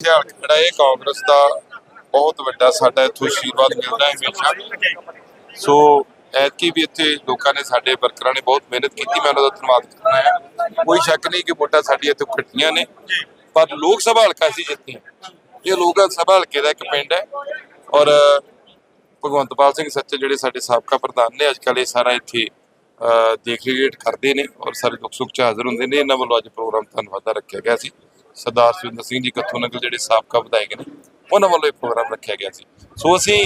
ਧਿਆਨ ਜਿਹੜਾ ਇਹ ਕਾਂਗਰਸ ਦਾ ਬਹੁਤ ਵੱਡਾ ਸਾਡਾ ਇੱਥੋਂ ਆਸ਼ੀਰਵਾਦ ਮਿਲਦਾ ਹੈ ਹਮੇਸ਼ਾ। ਸੋ ਐਤਕੀ ਵੀ ਇੱਥੇ ਲੋਕਾਂ ਨੇ ਸਾਡੇ ਵਰਕਰਾਂ ਨੇ ਬਹੁਤ ਮਿਹਨਤ ਕੀਤੀ ਮੈਂ ਉਹਨਾਂ ਦਾ ਧੰਨਵਾਦ ਕਰਨਾ ਹੈ। ਕੋਈ ਸ਼ੱਕ ਨਹੀਂ ਕਿ ਵੋਟਾਂ ਸਾਡੀਆਂ ਇੱਥੇ ਖੱਟੀਆਂ ਨੇ ਪਰ ਲੋਕ ਸਭਾ ਹਲਕਾ ਸੀ ਜਿੱਤੇ ਇਹ ਲੋਕ ਸਭਾ ਹਲਕੇ ਦਾ ਇੱਕ ਪਿੰਡ ਹੈ ਔਰ ਭਗਵੰਤਪਾਲ ਸਿੰਘ ਸੱਚੇ ਜਿਹੜੇ ਸਾਡੇ ਸਾਬਕਾ ਪ੍ਰਧਾਨ ਨੇ ਅੱਜ ਕੱਲ੍ਹ ਇਹ ਸਾਰਾ ਇੱਥੇ ਅਹ, ਦੇਖ ਰੇਟ ਕਰਦੇ ਨੇ ਔਰ ਸਾਰੇ ਦੁੱਖ ਸੁੱਖ ਚ ਹਾਜ਼ਰ ਹੁੰਦੇ ਨੇ। ਇਹਨਾਂ ਵੱਲੋਂ ਅੱਜ ਪ੍ਰੋਗਰਾਮ ਧੰਨਵਾਦ ਦਾ ਰੱਖਿਆ ਗਿਆ ਸੀ। ਸਰਦਾਰ ਸੁਰਿੰਦਰ ਸਿੰਘ ਜੀ ਕੱਥੋਂ ਨਗਰ ਜਿਹੜੇ ਸਾਬਕਾ ਵਿਧਾਇਕ ਨੇ, ਉਹਨਾਂ ਵੱਲੋਂ ਇਹ ਪ੍ਰੋਗਰਾਮ ਰੱਖਿਆ ਗਿਆ ਸੀ। ਸੋ ਅਸੀਂ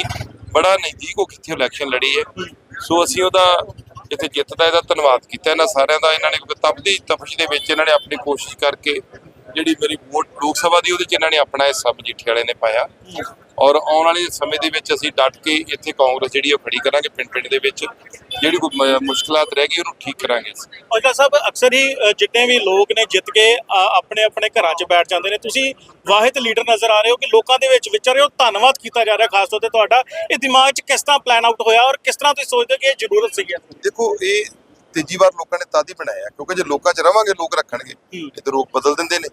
ਬੜਾ ਨਜ਼ਦੀਕ ਹੋ ਕਿੱਥੇ ਇਲੈਕਸ਼ਨ ਲੜੀ ਹੈ। ਸੋ ਅਸੀਂ ਉਹਦਾ ਜਿੱਥੇ ਜਿੱਤ ਦਾ ਇਹਦਾ ਧੰਨਵਾਦ ਕੀਤਾ ਇਹਨਾਂ ਸਾਰਿਆਂ ਦਾ। ਇਹਨਾਂ ਨੇ ਕਿਉਂਕਿ ਤਪਦੀ ਤਪਸ਼ ਦੇ ਵਿੱਚ ਇਹਨਾਂ ਨੇ ਆਪਣੀ ਕੋਸ਼ਿਸ਼ ਕਰਕੇ ਜਿਹੜੀ ਮੇਰੀ ਵੋਟ ਲੋਕ ਸਭਾ ਦੀ, ਉਹਦੇ ਚ ਇਹਨਾਂ ਨੇ ਆਪਣਾ ਹਿੱਸਾ ਮਜੀਠੇ ਵਾਲੇ ਨੇ ਪਾਇਆ। ਔਰ ਆਉਣ ਵਾਲੇ ਸਮੇਂ ਦੇ ਵਿੱਚ ਅਸੀਂ ਡਟ ਕੇ ਇੱਥੇ ਕਾਂਗਰਸ ਜਿਹੜੀ ਉਹ ਖੜੀ ਕਰਾਂਗੇ ਪਿੰਡ ਪਿੰਡ ਦੇ ਵਿੱਚ ਜਿਹੜੀ ਕੋਈ ਮ- ਮੁਸ਼ਕਲਾਤ ਰਹਿ ਗਈ ਉਹਨੂੰ ਠੀਕ ਕਰਾਂਗੇ ਔਜਲਾ ਸਾਹਿਬ ਅਕਸਰ ਹੀ ਜਿੰਨੇ ਵੀ ਲੋਕ ਨੇ ਜਿੱਤ ਕੇ ਆਪਣੇ ਆਪਣੇ ਘਰਾਂ 'ਚ ਬੈਠ ਜਾਂਦੇ ਨੇ ਤੁਸੀਂ ਵਾਹਿਦ ਲੀਡਰ ਨਜ਼ਰ ਆ ਰਹੇ ਹੋ ਕਿ ਲੋਕਾਂ ਦੇ ਵਿੱਚ ਵਿਚਰ ਰਹੇ ਹੋ ਧੰਨਵਾਦ ਕੀਤਾ ਜਾ ਰਿਹਾ ਖਾਸ ਤੌਰ ਤੇ ਤੁਹਾਡਾ। ਇਹ ਦਿਮਾਗ 'ਚ ਕਿਸ ਤਰ੍ਹਾਂ ਪਲਾਨ ਆਊਟ ਹੋਇਆ ਔਰ ਕਿਸ ਤਰ੍ਹਾਂ ਤੁਸੀਂ ਸੋਚਦੇ ਹੋ ਕਿ ਇਹ ਜ਼ਰੂਰਤ ਸੀ ਦੇਖੋ ਇਹ ਤੀਜੀ ਵਾਰ ਲੋਕਾਂ ਨੇ ਤਦ ਹੀ ਬਣਾਇਆ ਕਿਉਂਕਿ ਜੇ ਲੋਕਾਂ 'ਚ ਰਵਾਂਗੇ ਲੋਕ ਰੱਖਣਗੇ। ਇਹ ਤਾਂ ਲੋਕ ਬਦਲ ਦਿੰਦੇ ਨੇ।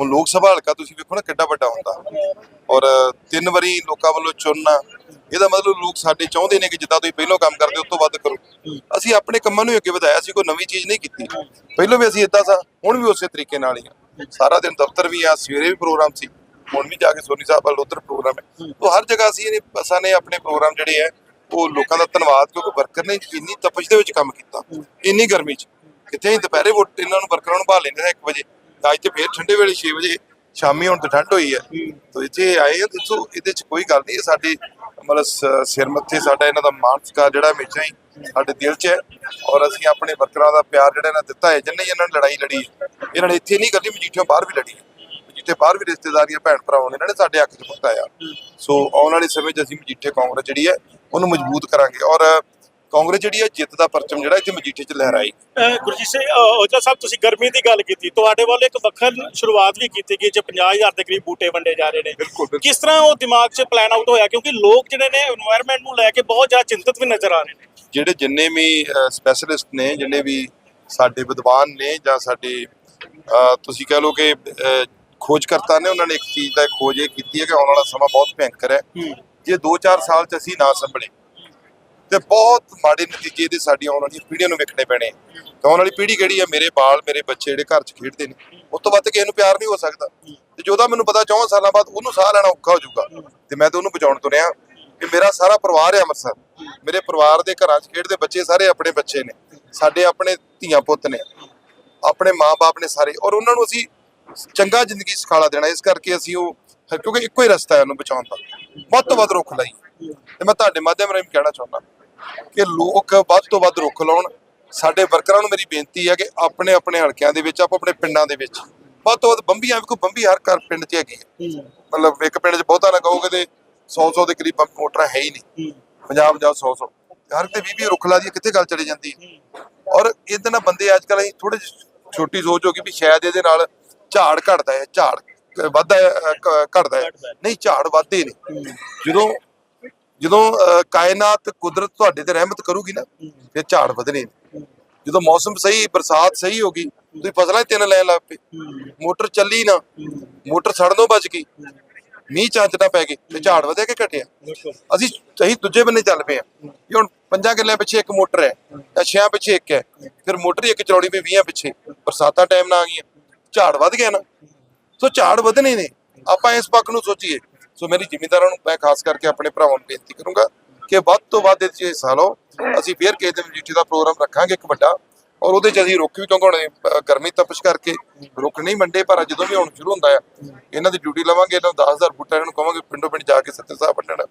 ਹੁਣ ਲੋਕ ਸਭਾ ਹਲਕਾ ਤੁਸੀਂ ਵੇਖੋ ਨਾ ਕਿੱਡਾ ਵੱਡਾ ਹੁੰਦਾ। ਔਰ ਤਿੰਨ ਵਾਰੀ ਲੋਕਾਂ ਵੱਲੋਂ ਚੁਣਨਾ, ਇਹਦਾ ਮਤਲਬ ਲੋਕ ਸਾਡੇ ਚਾਹੁੰਦੇ ਨੇ ਕਿ ਜਿੱਦਾਂ ਤੁਸੀਂ ਪਹਿਲਾਂ ਕੰਮ ਕਰਦੇ, ਉਸ ਤੋਂ ਵੱਧ ਕਰੋ। ਅਸੀਂ ਆਪਣੇ ਕੰਮਾਂ ਨੂੰ ਅੱਗੇ ਵਧਾਇਆ ਸੀ ਕੋਈ ਨਵੀਂ ਚੀਜ਼ ਨਹੀਂ ਕੀਤੀ। ਪਹਿਲਾਂ ਵੀ ਅਸੀਂ ਇਦਾਂ ਸਾਂ, ਹੁਣ ਵੀ ਉਸੇ ਤਰੀਕੇ ਨਾਲ ਹੀ ਆ। ਸਾਰਾ ਦਿਨ ਦਫ਼ਤਰ ਵੀ ਆ, ਸਵੇਰੇ ਵੀ ਪ੍ਰੋਗਰਾਮ ਸੀ, ਹੁਣ ਵੀ ਜਾ ਕੇ ਸੋਨੀ ਸਾਹਿਬ ਵੱਲ ਉੱਧਰ ਪ੍ਰੋਗਰਾਮ ਹੈ। ਉਹ ਹਰ ਜਗ੍ਹਾ ਅਸੀਂ ਇਹਨੇ ਅਸਾਂ ਨੇ ਆਪਣੇ ਪ੍ਰੋਗਰਾਮ ਜਿਹੜੇ ਹੈ, ਉਹ ਲੋਕਾਂ ਦਾ ਧੰਨਵਾਦ, ਕਿਉਂਕਿ ਵਰਕਰ ਨੇ ਇੰਨੀ ਤਪਸ਼ ਦੇ ਵਿੱਚ ਕੰਮ ਕੀਤਾ। ਇੰਨੀ ਗਰਮੀ 'ਚ ਕਿਤੇ ਅਸੀਂ ਦੁਪਹਿਰੇ ਵੋਟ, ਇਹਨਾਂ ਨੂੰ ਵਰਕਰਾਂ ਨੂੰ ਭਾਲ ਲੈਂਦੇ ਨੇ 1 ਵਜੇ। ਅੱਜ ਤੇ ਫੇਰ ਠੰਡੇ ਵੇਲੇ 6 ਵਜੇ ਸ਼ਾਮੀ ਹੁਣ ਤਾਂ ਠੰਡ ਹੋਈ ਹੈ। ਤੋ ਇੱਥੇ ਆਏ ਆ, ਦੇਖੋ, ਇਹਦੇ 'ਚ ਕੋਈ ਗੱਲ ਨਹੀਂ, ਇਹ ਸਾਡੇ ਮਤਲਬ ਸਿਰ ਮੱਥੇ ਸਾਡਾ ਇਹਨਾਂ ਦਾ ਮਾਣ ਸਤਿਕਾਰ ਜਿਹੜਾ ਹਮੇਸ਼ਾ ਹੀ ਸਾਡੇ ਦਿਲ 'ਚ ਹੈ ਔਰ ਅਸੀਂ ਆਪਣੇ ਵਰਕਰਾਂ ਦਾ ਪਿਆਰ ਜਿਹੜਾ ਇਹਨਾਂ ਦਿੱਤਾ ਹੈ, ਜਿੰਨੇ ਇਹਨਾਂ ਨੇ ਲੜਾਈ ਲੜੀ ਇਹਨਾਂ ਨੇ ਇੱਥੇ ਨਹੀਂ ਕਰਨੀ ਮਜੀਠੀਆਂ ਬਾਹਰ ਵੀ ਲੜੀ ਮਜੀਠੇ ਬਾਹਰ ਵੀ ਰਿਸ਼ਤੇਦਾਰੀਆਂ ਭੈਣ ਭਰਾਵਾਂ ਨੇ, ਇਹਨਾਂ ਨੇ ਸਾਡੇ ਹੱਕ 'ਚ ਪਹੁੰਚਾਇਆ ਸੋ ਆਉਣ ਵਾਲੇ ਸਮੇਂ 'ਚ ਅਸੀਂ ਮਜੀਠੇ ਕਾਂਗਰਸ ਜਿਹੜੀ ਹੈ, ਉਹਨੂੰ ਮਜ਼ਬੂਤ ਕਰਾਂਗੇ ਔਰ ਕਾਂਗਰਸ ਜਿਹੜੀ ਹੈ ਜਿੱਤ ਦਾ ਪਰਚਮ ਜਿਹੜਾ ਇੱਥੇ ਮਜੀਠੇ 'ਚ ਲਹਿਰਾਈ। ਗੁਰਜੀਤ ਸਿੰਘ ਔਜਲਾ ਸਾਹਿਬ ਤੁਸੀਂ ਗਰਮੀ ਦੀ ਗੱਲ ਕੀਤੀ ਤੁਹਾਡੇ ਵੱਲ ਇੱਕ ਵੱਖਰ ਸ਼ੁਰੂਆਤ ਵੀ ਕੀਤੀ ਗਈ ਜੇ 50000 ਦੇ ਕਰੀਬ ਬੂਟੇ ਵੰਡੇ ਜਾ ਰਹੇ ਨੇ। ਕਿਸ ਤਰ੍ਹਾਂ ਉਹ ਦਿਮਾਗ 'ਚ ਪਲਾਨ ਆਊਟ ਹੋਇਆ? ਕਿਉਂਕਿ ਲੋਕ ਜਿਹੜੇ ਨੇ এনवायरमेंट ਨੂੰ ਲੈ ਕੇ ਬਹੁਤ ਜ਼ਿਆਦਾ ਚਿੰਤਤ ਵੀ ਨਜ਼ਰ ਆ ਰਹੇ ਨੇ। ਜਿਹੜੇ ਜਿੰਨੇ ਵੀ ਸਪੈਸ਼ਲਿਸਟ ਨੇ ਜਿੰਨੇ ਵੀ ਸਾਡੇ ਵਿਦਵਾਨ ਨੇ ਜਾਂ ਸਾਡੇ ਤੁਸੀਂ ਕਹ ਲਓ ਕਿ ਖੋਜਕਰਤਾ ਨੇ ਉਹਨਾਂ ਨੇ ਇੱਕ ਚੀਜ਼ ਦਾ ਖੋਜ ਇਹ ਕੀਤੀ ਹੈ ਕਿ ਆਉਣ ਵਾਲਾ ਸਮਾਂ ਬਹੁਤ ਭਿਆਨਕ ਹੈ। ਜੇ 2-4 ਸਾਲ 'ਚ ਅਸੀਂ ਨਾ ਸੰਭਲੇ ਤੇ ਬਹੁਤ ਮਾੜੇ ਨਤੀਜੇ ਦੇ ਸਾਡੀਆਂ ਆਉਣ ਵਾਲੀਆਂ ਪੀੜ੍ਹੀਆਂ ਨੂੰ ਵੇਖਣੇ ਪੈਣੇ। ਤਾਂ ਆਉਣ ਵਾਲੀ ਪੀੜ੍ਹੀ ਕਿਹੜੀ ਹੈ ਮੇਰੇ ਬਾਲ, ਮੇਰੇ ਬੱਚੇ ਜਿਹੜੇ ਘਰ 'ਚ ਖੇਡਦੇ ਨੇ। ਉਸ ਤੋਂ ਵੱਧ ਕਿਸੇ ਨੂੰ ਪਿਆਰ ਨਹੀਂ ਹੋ ਸਕਦਾ। ਤੇ ਜੋ ਉਹਦਾ ਮੈਨੂੰ ਪਤਾ 4 ਸਾਲਾਂ ਬਾਅਦ ਉਹਨੂੰ ਸਾਹ ਲੈਣਾ ਔਖਾ ਹੋ ਜਾਊਗਾ, ਤੇ ਮੈਂ ਤਾਂ ਉਹਨੂੰ ਬਚਾਉਣ ਤੋਂ ਰਿਹਾ। ਕਿ ਮੇਰਾ ਸਾਰਾ ਪਰਿਵਾਰ ਹੈ ਅੰਮ੍ਰਿਤਸਰ। ਮੇਰੇ ਪਰਿਵਾਰ ਦੇ ਘਰਾਂ 'ਚ ਖੇਡਦੇ ਬੱਚੇ ਸਾਰੇ ਆਪਣੇ ਬੱਚੇ ਨੇ। ਸਾਡੇ ਆਪਣੇ ਧੀਆਂ ਪੁੱਤ ਨੇ। ਆਪਣੇ ਮਾਪੇ ਨੇ ਸਾਰੇ। ਔਰ ਉਹਨਾਂ ਨੂੰ ਅਸੀਂ ਚੰਗਾ ਜ਼ਿੰਦਗੀ ਸਿਖਾਲਾ ਦੇਣਾ। ਇਸ ਕਰਕੇ ਅਸੀਂ ਉਹ ਕਿਉਂਕਿ ਇੱਕੋ ਹੀ ਰਸਤਾ ਹੈ ਉਹਨੂੰ ਬਚਾਉਣ ਦਾ। ਵੱਧ ਤੋਂ ਵੱਧ ਰੁੱਖ ਲਾਈ ਤੇ ਮੈਂ ਤੁਹਾਡੇ ਮਾਧਿਅਮ ਰਾਹੀਂ ਕਹਿਣਾ ਚਾਹੁੰਦਾ। ਕਿ ਲੋਕ ਵੱਧ ਤੋਂ ਵੱਧ ਰੁੱਖ ਲਾਉਣ। ਸਾਡੇ ਵਰਕਰਾਂ ਨੂੰ ਮੇਰੀ ਬੇਨਤੀ ਹੈ ਕਿ ਆਪਣੇ ਆਪਣੇ ਹਲਕਿਆਂ ਦੇ ਵਿੱਚ ਆਪੋ ਆਪਣੇ ਪਿੰਡਾਂ ਦੇ ਵਿੱਚ ਵੱਧ ਤੋਂ ਵੱਧ ਬੰਬੀਆਂ ਵੇਖੋ ਬੰਬੀ ਹਰ ਘਰ ਪਿੰਡ 'ਚ ਹੈਗੀ ਹੈ। ਮਤਲਬ ਇੱਕ ਪਿੰਡ 'ਚ ਬਹੁਤਾ ਨਾ ਕਹੋਗੇ ਤੇ 100 100 ਦੇ ਕਰੀਬ ਮੋਟਰਾਂ ਹੈ ਹੀ ਨਹੀਂ। ਪੰਜਾਬ ਜਾ 100 100 ਹਰ ਤੇ 20 20 ਰੁੱਖ ਲਾ ਦੀ ਕਿੱਥੇ ਗੱਲ ਚਲੇ ਜਾਂਦੀ ਹੈ? ਔਰ ਇਹਦੇ ਨਾਲ ਬੰਦੇ ਅੱਜ ਕੱਲ੍ਹ ਅਸੀਂ ਥੋੜੇ ਛੋਟੀ ਸੋਚ ਹੋ ਗਈ ਵੀ ਸ਼ਾਇਦ ਇਹਦੇ ਨਾਲ ਝਾੜ ਘਟਦਾ ਹੈ ਝਾੜ ਵੱਧਦਾ ਘਟਦਾ ਹੈ। ਨਹੀਂ ਝਾੜ ਵੱਧਦੇ ਨੇ। ਜਦੋਂ ਜਦੋਂ ਕਾਇਨਾਤ ਕੁਦਰਤ ਤੁਹਾਡੇ ਤੇ ਰਹਿਮਤ ਕਰੂਗੀ ਨਾ ਫਿਰ ਝਾੜ ਵਧਣੇ ਜਦੋਂ ਮੌਸਮ ਸਹੀ ਬਰਸਾਤ ਸਹੀ ਹੋ ਗਈ ਤੁਸੀਂ ਫਸਲਾਂ ਤਿੰਨ ਲੈਣ ਲੱਗ ਪਏ। ਮੋਟਰ ਚੱਲੀ ਨਾ ਮੋਟਰ ਸੜਨੋਂ ਬਚ ਗਈ ਮੀਂਹ ਚਾਂਚ ਨਾ ਪੈ ਗਏ ਤੇ ਝਾੜ ਵਧਿਆ ਕਿ ਘਟਿਆ? ਅਸੀਂ ਸਹੀ ਦੂਜੇ ਬੰਨੇ ਚੱਲ ਪਏ ਆ। ਇਹ ਹੁਣ ਪੰਜਾਂ ਕਿੱਲਿਆਂ ਪਿੱਛੇ ਇੱਕ ਮੋਟਰ ਹੈ ਜਾਂ ਛਿਆਂ ਪਿੱਛੇ ਇੱਕ ਹੈ ਫਿਰ ਮੋਟਰ ਇੱਕ ਚੌੜੀ ਪਈ 20 ਪਿੱਛੇ। ਬਰਸਾਤਾਂ ਟਾਈਮ ਨਾ ਆ ਗਈਆਂ। ਝਾੜ ਵੱਧ ਗਿਆ ਨਾ। ਸੋ ਝਾੜ ਵਧਣੇ ਨੇ। ਆਪਾਂ ਇਸ ਪੱਖ ਨੂੰ ਸੋਚੀਏ। ਸੋ ਮੇਰੀ ਜ਼ਿਮੀਂਦਾਰਾਂ ਨੂੰ ਮੈਂ ਖਾਸ ਕਰਕੇ ਆਪਣੇ ਭਰਾਵਾਂ ਨੂੰ ਬੇਨਤੀ ਕਰੂੰਗਾ ਕਿ ਵੱਧ ਤੋਂ ਵੱਧ ਇਹਦੇ 'ਚ ਹਿੱਸਾ ਲਓ। ਅਸੀਂ ਫੇਰ ਕਿਸੇ ਦਿਨ ਮਜੀਠੀ ਦਾ ਪ੍ਰੋਗਰਾਮ ਰੱਖਾਂਗੇ ਇੱਕ ਵੱਡਾ ਔਰ ਉਹਦੇ 'ਚ ਅਸੀਂ ਰੁੱਖ ਵੀ ਕਿਉਂਕਿ ਹੁਣ ਗਰਮੀ ਤਪਸ਼ ਕਰਕੇ ਰੁੱਖ ਨਹੀਂ ਮੰਡੇ ਪਰ ਜਦੋਂ ਵੀ ਹੁਣ ਸ਼ੁਰੂ ਹੁੰਦਾ ਆ ਇਹਨਾਂ ਦੀ ਡਿਊਟੀ ਲਵਾਂਗੇ ਇਹਨਾਂ ਨੂੰ 10000 ਬੂਟਾ ਇਹਨਾਂ ਨੂੰ ਕਵਾਂਗੇ ਪਿੰਡੋਂ ਪਿੰਡ ਜਾ ਕੇ ਸੱਤੇ ਸਾਹਿਬ ਵੰਡਣ।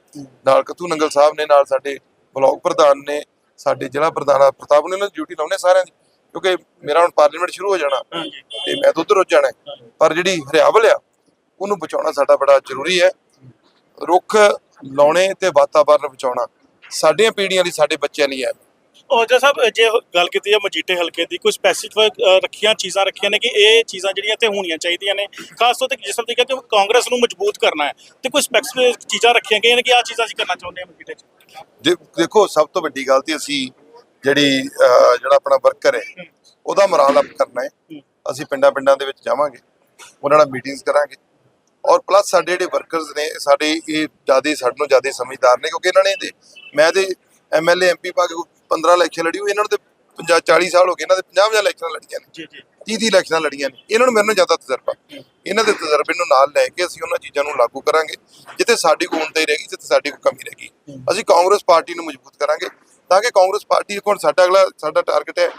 ਨਾਲ ਕਤੂ ਨੰਗਲ ਸਾਹਿਬ ਨੇ ਨਾਲ ਸਾਡੇ ਬਲਾਕ ਪ੍ਰਧਾਨ ਨੇ ਸਾਡੇ ਜ਼ਿਲ੍ਹਾ ਪ੍ਰਧਾਨ ਪ੍ਰਤਾਪ ਨੇ ਇਹਨਾਂ ਦੀ ਡਿਊਟੀ ਲਾਉਣੇ ਸਾਰਿਆਂ ਦੀ ਕਿਉਂਕਿ ਮੇਰਾ ਹੁਣ ਪਾਰਲੀਮੈਂਟ ਸ਼ੁਰੂ ਹੋ ਜਾਣਾ ਤੇ ਮੈਂ ਤਾਂ ਉੱਧਰ ਹੋ ਜਾਣਾ। ਪਰ ਜਿਹੜੀ ਹਰਿਆਵਲ ਆ ਉਹਨੂੰ ਬਚਾਉਣਾ ਸਾਡਾ ਬੜਾ ਜ਼ਰੂਰੀ ਹੈ। ਰੁੱਖ ਲਾਉਣੇ ਤੇ ਵਾਤਾਵਰਨ ਬਚਾਉਣਾ। ਸਾਡੀਆਂ ਪੀੜ੍ਹੀਆਂ ਲਈ ਸਾਡੇ ਬੱਚਿਆਂ ਲਈ ਹੈ। ਔਜਲਾ ਸਾਹਿਬ ਜੇ ਗੱਲ ਕੀਤੀ ਹੈ ਮਜੀਠੇ ਹਲਕੇ ਦੀ ਕੋਈ ਸਪੈਸੀਫਿਕ ਰੱਖੀਆਂ ਚੀਜ਼ਾਂ ਰੱਖੀਆਂ ਨੇ ਕਿ ਇਹ ਚੀਜ਼ਾਂ ਜਿਹੜੀਆਂ ਤੇ ਹੋਣੀਆਂ ਚਾਹੀਦੀਆਂ ਨੇ? ਖਾਸ ਤੌਰ ਤੇ ਜਿਸ ਤਰ੍ਹਾਂ ਕਿ ਕਾਂਗਰਸ ਨੂੰ ਮਜ਼ਬੂਤ ਕਰਨਾ ਹੈ। ਤੇ ਕੋਈ ਸਪੈਸੀਫਿਕ ਚੀਜ਼ਾਂ ਰੱਖੀਆਂ ਗਈਆਂ ਨੇ ਕਿ ਆਹ ਚੀਜ਼ਾਂ ਅਸੀਂ ਕਰਨਾ ਚਾਹੁੰਦੇ ਹਾਂ ਮਜੀਠੇ 'ਚ ਦੇ- ਦੇਖੋ ਸਭ ਤੋਂ ਵੱਡੀ ਗੱਲ ਤੇ ਅਸੀਂ ਜਿਹੜੀ ਜਿਹੜਾ ਆਪਣਾ ਵਰਕਰ ਹੈ ਉਹਦਾ ਮਰਾਲ ਅਪ ਕਰਨਾ ਹੈ। ਅਸੀਂ ਪਿੰਡਾਂ ਪਿੰਡਾਂ ਦੇ ਵਿੱਚ ਜਾਵਾਂਗੇ। ਉਹਨਾਂ ਨਾਲ ਮੀਟਿੰਗਸ ਕਰਾਂਗੇ। ਔਰ ਪਲੱਸ ਸਾਡੇ ਜਿਹੜੇ ਵਰਕਰਸ ਨੇ ਸਾਡੇ ਇਹ ਜ਼ਿਆਦਾ ਸਾਡੇ ਨੂੰ ਜ਼ਿਆਦਾ ਸਮਝਦਾਰ ਨੇ ਕਿਉਂਕਿ ਇਹਨਾਂ ਨੇ ਮੈਂ ਤੇ ਐਮਐਲਏ ਐਮਪੀ ਪਾ ਕੇ 15 ਇਲੈਕਸ਼ਨ ਲੜੀ ਹੋਈ ਇਹਨਾਂ ਨੂੰ ਤੇ 50 40 ਸਾਲ ਹੋ ਗਏ ਇਹਨਾਂ ਦੇ 50 50 ਇਲੈਕਸ਼ਨਾਂ ਲੜੀਆਂ ਨੇ। ਜੀ ਜੀ। 30 30 ਇਲੈਕਸ਼ਨਾਂ ਲੜੀਆਂ ਨੇ। ਇਹਨਾਂ ਨੂੰ ਮੇਰੇ ਨਾਲ ਜ਼ਿਆਦਾ ਤਜਰਬਾ। ਇਹਨਾਂ ਦੇ ਤਜਰਬੇ ਨੂੰ ਨਾਲ ਲੈ ਕੇ ਅਸੀਂ ਉਹਨਾਂ ਚੀਜ਼ਾਂ ਨੂੰ ਲਾਗੂ ਕਰਾਂਗੇ ਜਿੱਥੇ ਸਾਡੀ ਕੋਈ ਉਨਤਾ ਹੀ ਰਹੇਗੀ ਜਿੱਥੇ ਸਾਡੀ ਕੋਈ ਕਮੀ ਰਹੇਗੀ। ਅਸੀਂ ਕਾਂਗਰਸ ਪਾਰਟੀ ਨੂੰ ਮਜ਼ਬੂਤ ਕਰਾਂਗੇ ਤਾਂ ਕਿ ਕਾਂਗਰਸ ਪਾਰਟੀ ਕੋਲ ਸਾਡਾ ਅਗਲਾ ਸਾਡਾ ਟਾਰਗੇਟ ਹੈ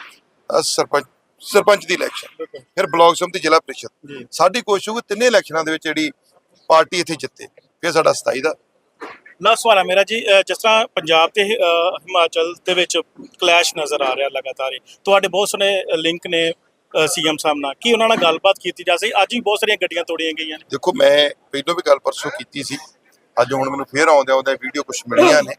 ਸਰਪੰਚ ਸਰਪੰਚ ਦੀ ਇਲੈਕਸ਼ਨ ਫਿਰ ਬਲਾਕ ਸਮਿਤੀ ਜ਼ਿਲ੍ਹਾ। ਪ੍ਰੀਸ਼ਦ। ਸਾਡੀ ਕੋਸ਼ਿਸ਼ ਹੋਊਗੀ ਤਿੰਨੇ ਇਲੈਕਸ਼ਨਾਂ ਦੇ ਵਿੱਚ ਜਿਹੜੀ ਪਾਰਟੀ ਇੱਥੇ ਜਿੱਤੇ ਫਿਰ ਸਾਡਾ 27 ਦਾ। ਲਾਸਟ ਸਵਾਲ ਹੈ ਮੇਰਾ ਜੀ ਜਿਸ ਤਰ੍ਹਾਂ ਪੰਜਾਬ ਤੇ ਹਿਮਾਚਲ ਦੇ ਵਿੱਚ ਕਲੈਸ਼ ਨਜ਼ਰ ਆ ਰਿਹਾ ਲਗਾਤਾਰ ਹੀ। ਤੁਹਾਡੇ ਬਹੁਤ ਸਾਰੇ ਲਿੰਕ ਨੇ ਸੀਐਮ ਸਾਹਿਬ ਨਾਲ। ਕੀ ਉਹਨਾਂ ਨਾਲ ਗੱਲਬਾਤ ਕੀਤੀ ਜਾ ਸਕੀ? ਅੱਜ ਵੀ ਬਹੁਤ ਸਾਰੀਆਂ ਗੱਡੀਆਂ ਤੋੜੀਆਂ ਗਈਆਂ ਨੇ। ਦੇਖੋ ਮੈਂ ਪਹਿਲਾਂ ਵੀ ਗੱਲ ਪਰਸੋਂ ਕੀਤੀ ਸੀ। ਅੱਜ ਹੁਣ ਮੈਨੂੰ ਫੇਰ ਆਉਂਦੇ ਆਉਂਦੇ ਵੀਡੀਓ ਕੁਝ ਮਿਲੀਆਂ ਨੇ।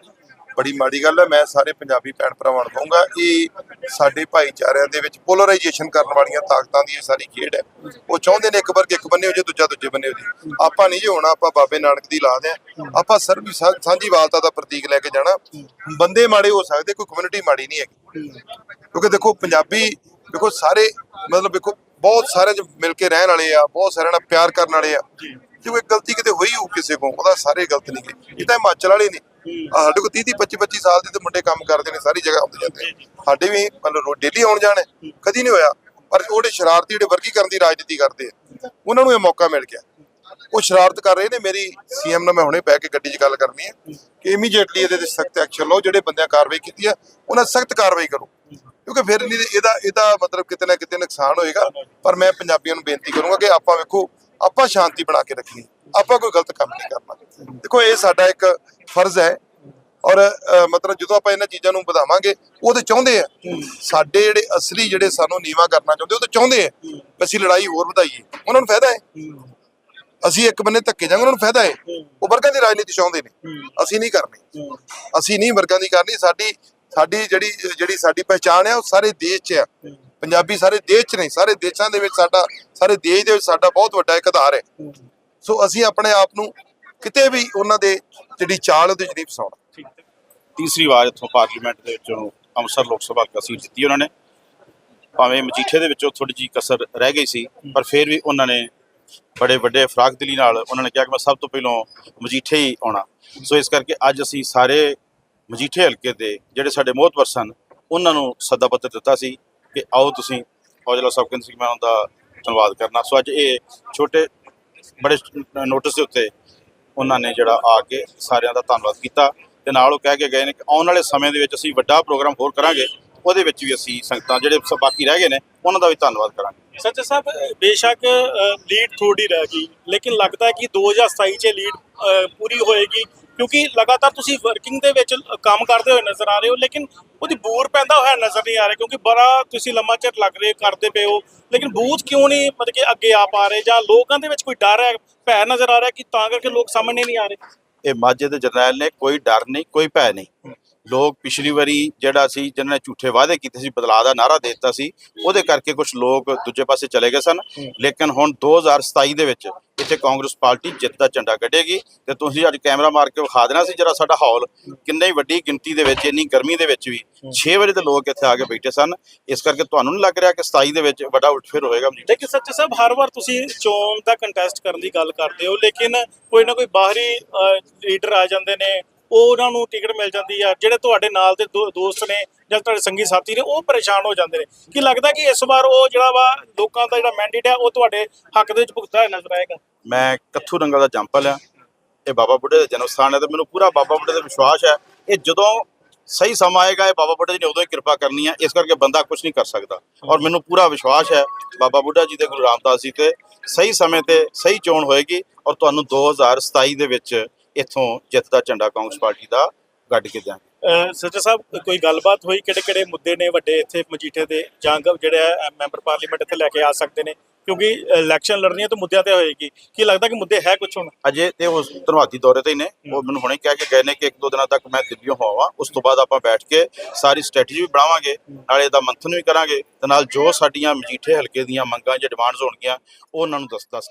ਬੜੀ ਮਾੜੀ ਗੱਲ ਹੈ। ਮੈਂ ਸਾਰੇ ਪੰਜਾਬੀ ਭੈਣ ਭਰਾਵਾਂ ਨੂੰ ਕਹੂੰਗਾ ਇਹ ਸਾਡੇ ਭਾਈਚਾਰਿਆਂ ਦੇ ਵਿੱਚ ਪੋਲਰਾਈਜੇਸ਼ਨ ਕਰਨ ਵਾਲੀਆਂ ਤਾਕਤਾਂ ਦੀ ਇਹ ਸਾਰੀ ਖੇਡ ਹੈ। ਉਹ ਚਾਹੁੰਦੇ ਨੇ ਇੱਕ ਵਰਗ ਇੱਕ ਬੰਨੇ ਹੋ ਜੇ, ਦੂਜਾ ਦੂਜੇ ਬੰਨੇ ਹੋ ਜੇ। ਆਪਾਂ ਨਹੀਂ ਜੇ ਹੋਣਾ, ਆਪਾਂ ਬਾਬੇ ਨਾਨਕ ਦੀ ਲਾਦ ਹੈ। ਆਪਾਂ ਸਰਬੀ ਸਾਂਝੀਵਾਲਤਾ ਦਾ ਪ੍ਰਤੀਕ ਲੈ ਕੇ ਜਾਣਾ। ਬੰਦੇ ਮਾੜੇ ਹੋ ਸਕਦੇ, ਕੋਈ ਕਮਿਊਨਿਟੀ ਮਾੜੀ ਨਹੀਂ ਹੈਗੀ। ਕਿਉਂਕਿ ਦੇਖੋ, ਪੰਜਾਬੀ ਦੇਖੋ, ਸਾਰੇ ਮਤਲਬ ਦੇਖੋ, ਬਹੁਤ ਸਾਰੇ ਚ ਮਿਲ ਕੇ ਰਹਿਣ ਵਾਲੇ ਆ, ਬਹੁਤ ਸਾਰਿਆਂ ਨਾਲ ਪਿਆਰ ਕਰਨ ਵਾਲੇ ਆ। ਜੇ ਕੋਈ ਗਲਤੀ ਕਿਤੇ ਹੋਈ ਹੋ ਕਿਸੇ ਕੋਲ, ਉਹਦਾ ਸਾਰੇ ਗਲਤ ਨਹੀਂ ਗਏ ਇਹ ਤਾਂ ਹਿਮਾਚਲ ਵਾਲੇ ਨੇ। ਸਾਡੇ ਕੋਲ 30 30 25 25 ਸਾਲ ਦੇ ਤੇ ਮੁੰਡੇ ਕੰਮ ਕਰਦੇ ਨੇ ਸਾਰੀ ਜਗ੍ਹਾ ਆਉਂਦੇ ਜਾਂਦੇ। ਸਾਡੇ ਵੀ ਮਤਲਬ ਡੇਲੀ ਆਉਣ ਜਾਣ। ਕਦੀ ਨਹੀਂ ਹੋਇਆ। ਪਰ ਉਹ ਜਿਹੜੇ ਸ਼ਰਾਰਤੀ ਜਿਹੜੇ ਵਰਗੀਕਰਨ ਦੀ ਰਾਜਨੀਤੀ ਕਰਦੇ ਆ ਉਹਨਾਂ ਨੂੰ ਇਹ ਮੌਕਾ ਮਿਲ ਗਿਆ। ਉਹ ਸ਼ਰਾਰਤ ਕਰ ਰਹੇ ਨੇ। ਮੇਰੀ ਸੀਐਮ ਨਾਲ ਮੈਂ ਹੁਣੇ ਬਹਿ ਕੇ ਗੱਡੀ 'ਚ ਗੱਲ ਕਰਨੀ ਹੈ ਕਿ ਇਮੀਡੀਏਟਲੀ ਇਹਦੇ ਤੇ ਸਖਤ ਐਕਸ਼ਨ ਲਓ। ਜਿਹੜੇ ਬੰਦਿਆਂ ਕਾਰਵਾਈ ਕੀਤੀ ਆ ਉਹਨਾਂ ਸਖਤ ਕਾਰਵਾਈ ਕਰੋ। ਕਿਉਂਕਿ ਫਿਰ ਨਹੀਂ ਇਹਦਾ ਇਹਦਾ ਮਤਲਬ ਕਿਤੇ ਨਾ ਕਿਤੇ ਨੁਕਸਾਨ ਹੋਏਗਾ। ਪਰ ਮੈਂ ਪੰਜਾਬੀਆਂ ਨੂੰ ਬੇਨਤੀ ਕਰੂੰਗਾ ਕਿ ਆਪਾਂ ਵੇਖੋ ਆਪਾਂ ਸ਼ਾਂਤੀ ਬਣਾ ਕੇ ਰੱਖਣੀ ਆਪਾਂ ਕੋਈ ਗਲਤ ਕੰਮ ਨਹੀਂ ਕਰਨਾ ਦੇਖੋ, ਇਹ ਸਾਡਾ ਇੱਕ ਫਰਜ਼ ਹੈ ਔਰ ਮਤਲਬ ਜਦੋਂ ਆਪਾਂ ਇਹਨਾਂ ਚੀਜ਼ਾਂ ਨੂੰ ਵਧਾਵਾਂਗੇ, ਉਹ ਤੇ ਚਾਹੁੰਦੇ ਆ। ਸਾਡੇ ਜਿਹੜੇ ਅਸਲੀ ਜਿਹੜੇ ਸਾਨੂੰ ਨੀਵਾ ਕਰਨਾ ਚਾਹੁੰਦੇ, ਉਹ ਤਾਂ ਚਾਹੁੰਦੇ ਆ ਅਸੀਂ ਲੜਾਈ ਹੋਰ ਵਧਾਈਏ। ਉਹਨਾਂ ਨੂੰ ਫਾਇਦਾ ਹੈ। ਅਸੀਂ ਇੱਕ ਬੰਨੇ ਧੱਕੇ ਜਾਵਾਂਗੇ, ਉਹਨਾਂ ਨੂੰ ਫਾਇਦਾ ਹੈ। ਉਹ ਵਰਗਾਂ ਦੀ ਰਾਜਨੀਤੀ ਚਾਹੁੰਦੇ ਨੇ। ਅਸੀਂ ਨਹੀਂ ਕਰਨੀ। ਅਸੀਂ ਨਹੀਂ ਵਰਗਾਂ ਦੀ ਕਰਨੀ। ਸਾਡੀ ਸਾਡੀ ਜਿਹੜੀ ਜਿਹੜੀ ਸਾਡੀ ਪਹਿਚਾਣ ਆ, ਉਹ ਸਾਰੇ ਦੇਸ਼ 'ਚ ਆ। ਪੰਜਾਬੀ ਸਾਰੇ ਦੇਸ਼ 'ਚ ਨਹੀਂ, ਸਾਰੇ ਦੇਸ਼ਾਂ ਦੇ ਵਿੱਚ ਸਾਡਾ, ਸਾਰੇ ਦੇਸ਼ ਦੇ ਵਿੱਚ ਸਾਡਾ ਬਹੁਤ ਵੱਡਾ ਇੱਕ ਆਧਾਰ ਹੈ। ਸੋ ਅਸੀਂ ਆਪਣੇ ਆਪ ਨੂੰ ਕਿਤੇ ਵੀ ਉਹਨਾਂ ਦੇ ਜਿਹੜੀ ਚਾਲ ਉਹਦੇ 'ਚ ਨਹੀਂ ਫਸਾਉਣਾ। ਤੀਸਰੀ ਵਾਰ ਇੱਥੋਂ ਪਾਰਲੀਮੈਂਟ ਦੇ ਵਿੱਚੋਂ ਅੰਮ੍ਰਿਤਸਰ ਲੋਕ ਸਭਾ ਹਲਕਾ ਸੀਟ ਜਿੱਤੀ ਉਹਨਾਂ ਨੇ। ਭਾਵੇਂ ਮਜੀਠੇ ਦੇ ਵਿੱਚੋਂ ਥੋੜੀ ਜੀ ਕਸਰ ਰਹਿ ਗਈ ਸੀ, ਪਰ ਫਿਰ ਵੀ ਉਹਨਾਂ ਨੇ ਬੜੇ ਵੱਡੇ ਫਰਾਗ ਦਿਲੀ ਨਾਲ ਉਹਨਾਂ ਨੇ ਕਿਹਾ ਕਿ ਮੈਂ ਸਭ ਤੋਂ ਪਹਿਲਾਂ ਮਜੀਠੇ ਹੀ ਆਉਣਾ। ਸੋ ਇਸ ਕਰਕੇ ਅੱਜ ਅਸੀਂ ਸਾਰੇ ਮਜੀਠੇ ਹਲਕੇ ਦੇ ਜਿਹੜੇ ਸਾਡੇ ਮੋਹਤਵਰ ਸਨ, ਉਹਨਾਂ ਨੂੰ ਸੱਦਾ ਪੱਤਰ ਦਿੱਤਾ ਸੀ ਕਿ ਆਓ ਤੁਸੀਂ, ਔਜਲਾ ਸਾਹਿਬ ਸਿੰਘ ਮੈਂ ਉਹਦਾ ਧੰਨਵਾਦ ਕਰਨਾ। ਸੋ ਅੱਜ ਇਹ ਛੋਟੇ ਬੜੇ ਨੋਟਿਸ ਦੇ ਉੱਤੇ ਉਹਨਾਂ ਨੇ ਜਿਹੜਾ ਆ ਕੇ ਸਾਰਿਆਂ ਦਾ ਧੰਨਵਾਦ ਕੀਤਾ ਤੇ ਨਾਲ ਉਹ ਕਹਿ ਕੇ ਗਏ ਨੇ ਕਿ ਆਉਣ ਵਾਲੇ ਸਮੇਂ ਦੇ ਵਿੱਚ ਅਸੀਂ ਵੱਡਾ ਪ੍ਰੋਗਰਾਮ ਹੋਰ ਕਰਾਂਗੇ। ਉਹਦੇ ਵਿੱਚ ਵੀ ਅਸੀਂ ਸੰਗਤਾਂ ਜਿਹੜੇ ਸ- ਬਾਕੀ ਰਹਿ ਗਏ ਨੇ ਉਹਨਾਂ ਦਾ ਵੀ ਧੰਨਵਾਦ ਕਰਾਂਗੇ। ਸੱਚੇ ਸਾਹਿਬ ਬੇਸ਼ੱਕ ਲੀਡ ਥੋੜੀ ਰਹਿ ਗਈ ਲੇਕਿਨ ਲੱਗਦਾ ਹੈ ਕਿ 2027 ਚ ਲੀਡ ਪੂਰੀ ਹੋਏਗੀ ਕਿਉਂਕਿ ਲਗਾਤਾਰ ਤੁਸੀਂ ਵਰਕਿੰਗ ਦੇ ਵਿੱਚ ਕੰਮ ਕਰਦੇ ਹੋਏ ਨਜ਼ਰ ਆ ਰਹੇ ਹੋ ਲੇਕਿਨ ਉਹਦੀ ਬੂਰ ਪੈਂਦਾ ਹੋਇਆ ਨਜ਼ਰ ਨਹੀਂ ਆ ਰਿਹਾ ਕਿਉਂਕਿ ਬੜਾ ਤੁਸੀਂ ਲੰਮਾ ਚਿਰ ਲੱਗ ਰਹੇ ਕਰਦੇ ਪਏ ਹੋ ਲੇਕਿਨ ਬੂਥ ਕਿਉਂ ਨਹੀਂ ਮਤਲਬ ਕਿ ਅੱਗੇ ਆ ਪਾ ਰਹੇ ਜਾਂ ਲੋਕਾਂ ਦੇ ਵਿੱਚ ਕੋਈ ਡਰ ਹੈ ਭੈ ਨਜ਼ਰ ਆ ਰਿਹਾ ਕਿ ਤਾਂ ਕਰਕੇ ਲੋਕ ਸਾਹਮਣੇ ਨਹੀਂ ਆ ਰਹੇ? ਇਹ ਮਾਝੇ ਦੇ ਜਰਨੈਲ ਨੇ ਕੋਈ ਡਰ ਨਹੀਂ ਕੋਈ ਭੈ ਨਹੀਂ। ਲੋਕ ਪਿਛਲੀ ਵਾਰੀ ਜਿਹੜਾ ਸੀ ਜਿਨ੍ਹਾਂ ਨੇ ਝੂਠੇ ਵਾਅਦੇ ਕੀਤੇ ਸੀ ਬਦਲਾਅ ਦਾ ਨਾਰਾ ਦੇ ਦਿੱਤਾ ਸੀ ਉਹਦੇ ਕਰਕੇ ਕੁਝ ਲੋਕ ਦੂਜੇ ਪਾਸੇ ਚਲੇ ਗਏ ਸਨ। ਲੇਕਿਨ ਹੁਣ 2027 ਦੇ ਵਿੱਚ ਇੱਥੇ ਕਾਂਗਰਸ ਪਾਰਟੀ ਜਿੱਤ ਦਾ ਝੰਡਾ ਕੱਢੇਗੀ ਤੇ ਤੁਸੀਂ ਅੱਜ ਕੈਮਰਾ ਮਾਰ ਕੇ ਵਿਖਾ ਦੇਣਾ ਸੀ ਜਿਹੜਾ ਸਾਡਾ ਹਾਲ। ਕਿੰਨੇ ਹੀ ਵੱਡੀ ਗਿਣਤੀ ਦੇ ਵਿੱਚ ਇੰਨੀ ਗਰਮੀ ਦੇ ਵਿੱਚ ਵੀ 6 ਵਜੇ ਦੇ ਲੋਕ ਇੱਥੇ ਆ ਕੇ ਬੈਠੇ ਸਨ। ਇਸ ਕਰਕੇ ਤੁਹਾਨੂੰ ਨਹੀਂ ਲੱਗ ਰਿਹਾ ਕਿ 27 ਦੇ ਵਿੱਚ ਵੱਡਾ ਉਠਫੇਰ ਹੋਏਗਾ ਲੇਕਿਨ ਸੱਚੇ ਸਾਹਿਬ ਹਰ ਵਾਰ ਤੁਸੀਂ ਚੋਣ ਦਾ ਕੰਟੈਸਟ ਕਰਨ ਦੀ ਗੱਲ ਕਰਦੇ ਹੋ ਲੇਕਿਨ ਕੋਈ ਨਾ ਕੋਈ ਬਾਹਰੀ ਲੀਡਰ ਆ ਜਾਂਦੇ ਨੇ ਉਹ ਉਹਨਾਂ ਨੂੰ ਟਿਕਟ ਮਿਲ ਜਾਂਦੀ ਆ। ਜਿਹੜੇ ਤੁਹਾਡੇ ਨਾਲ ਦੇ ਦੋ- ਦੋਸਤ ਨੇ ਜਾਂ ਤੁਹਾਡੇ ਸੰਗੀ ਸਾਥੀ ਨੇ, ਉਹ ਪਰੇਸ਼ਾਨ ਹੋ ਜਾਂਦੇ ਨੇ। ਕੀ ਲੱਗਦਾ ਕਿ ਇਸ ਵਾਰ ਉਹ ਜਿਹੜਾ ਵਾ, ਲੋਕਾਂ ਦਾ ਜਿਹੜਾ ਮੈਂਡੇਟ ਆ, ਉਹ ਤੁਹਾਡੇ ਹੱਕ ਦੇ ਵਿੱਚ ਭੁਗਤਦਾ ਨਜ਼ਰ ਆਏਗਾ? ਮੈਂ ਕੱਥੂ ਰੰਗਾ ਦਾ ਜੰਪਲ ਆ। ਇਹ ਬਾਬਾ ਬੁੱਢੇ ਦਾ ਜਨਮ ਸਥਾਨ ਹੈ ਤੇ ਮੈਨੂੰ ਪੂਰਾ ਬਾਬਾ ਬੁੱਢੇ ਤੇ ਵਿਸ਼ਵਾਸ ਹੈ ਇਹ ਜਦੋਂ ਸਹੀ ਸਮਾਂ ਆਏਗਾ, ਇਹ ਬਾਬਾ ਬੁੱਢਾ ਜੀ ਨੇ ਉਦੋਂ ਹੀ ਕਿਰਪਾ ਕਰਨੀ ਹੈ ਇਸ ਕਰਕੇ ਬੰਦਾ ਕੁਝ ਨਹੀਂ ਕਰ ਸਕਦਾ। ਔਰ ਮੈਨੂੰ ਪੂਰਾ ਵਿਸ਼ਵਾਸ ਹੈ ਬਾਬਾ ਬੁੱਢਾ ਜੀ ਤੇ ਗੁਰੂ ਰਾਮਦਾਸ ਜੀ ਤੇ ਸਹੀ ਸਮੇਂ ਤੇ ਸਹੀ ਚੋਣ ਹੋਏਗੀ। ਔਰ ਤੁਹਾਨੂੰ 2027 ਦੇ ਵਿੱਚ ਇੱਥੋਂ ਜਿੱਤ ਦਾ ਝੰਡਾ ਕਾਂਗਰਸ ਪਾਰਟੀ ਦਾ ਗੱਡ ਕੇ ਦਿਆਂਗੇ। ਸੱਚਾ ਸਾਹਿਬ ਕੋਈ ਗੱਲਬਾਤ ਹੋਈ? ਕਿਹੜੇ ਕਿਹੜੇ ਮੁੱਦੇ ਨੇ ਵੱਡੇ ਇੱਥੇ ਮਜੀਠੇ ਦੇ? ਜਾਂ ਜਿਹੜੇ ਮੈਂਬਰ ਪਾਰਲੀਮੈਂਟ ਇੱਥੇ ਲੈ ਕੇ ਆ ਸਕਦੇ ਨੇ? ਕਿਉਂਕਿ ਇਲੈਕਸ਼ਨ ਲੜਨੀ ਹੈ ਤਾਂ ਮੁੱਦਿਆਂ ਤੇ ਹੋਏਗੀ। ਕੀ ਲੱਗਦਾ ਕਿ ਮੁੱਦੇ ਹੈ ਕੁਝ ਹੁਣ? ਅਜੇ ਤੇ ਉਹ ਧੰਨਵਾਦੀ ਦੌਰੇ ਤੇ ਹੀ ਨੇ। ਉਹ ਮੈਨੂੰ ਹੁਣੇ ਕਹਿ ਕੇ ਗਏ ਨੇ ਕਿ ਇੱਕ ਦੋ ਦਿਨਾਂ ਤੱਕ ਮੈਂ ਦਿੱਲੀੋਂ ਹੋਵਾਂ। ਉਸ ਤੋਂ ਬਾਅਦ ਆਪਾਂ ਬੈਠ ਕੇ ਸਾਰੀ ਸਟ੍ਰੈਟਜੀ ਵੀ ਬਣਾਵਾਂਗੇ। ਨਾਲੇ ਇਹਦਾ ਮੰਥਨ ਵੀ ਕਰਾਂਗੇ। ਤੇ ਨਾਲ ਜੋ ਸਾਡੀਆਂ ਮਜੀਠੇ ਹਲਕੇ ਦੀਆਂ ਮੰਗਾਂ ਜਾਂ ਡਿਮਾਂਡਸ ਹੋਣਗੀਆਂ ਉਹ ਉਹਨਾਂ ਨੂੰ ਦੱਸ ਦੱਸ ਕੇ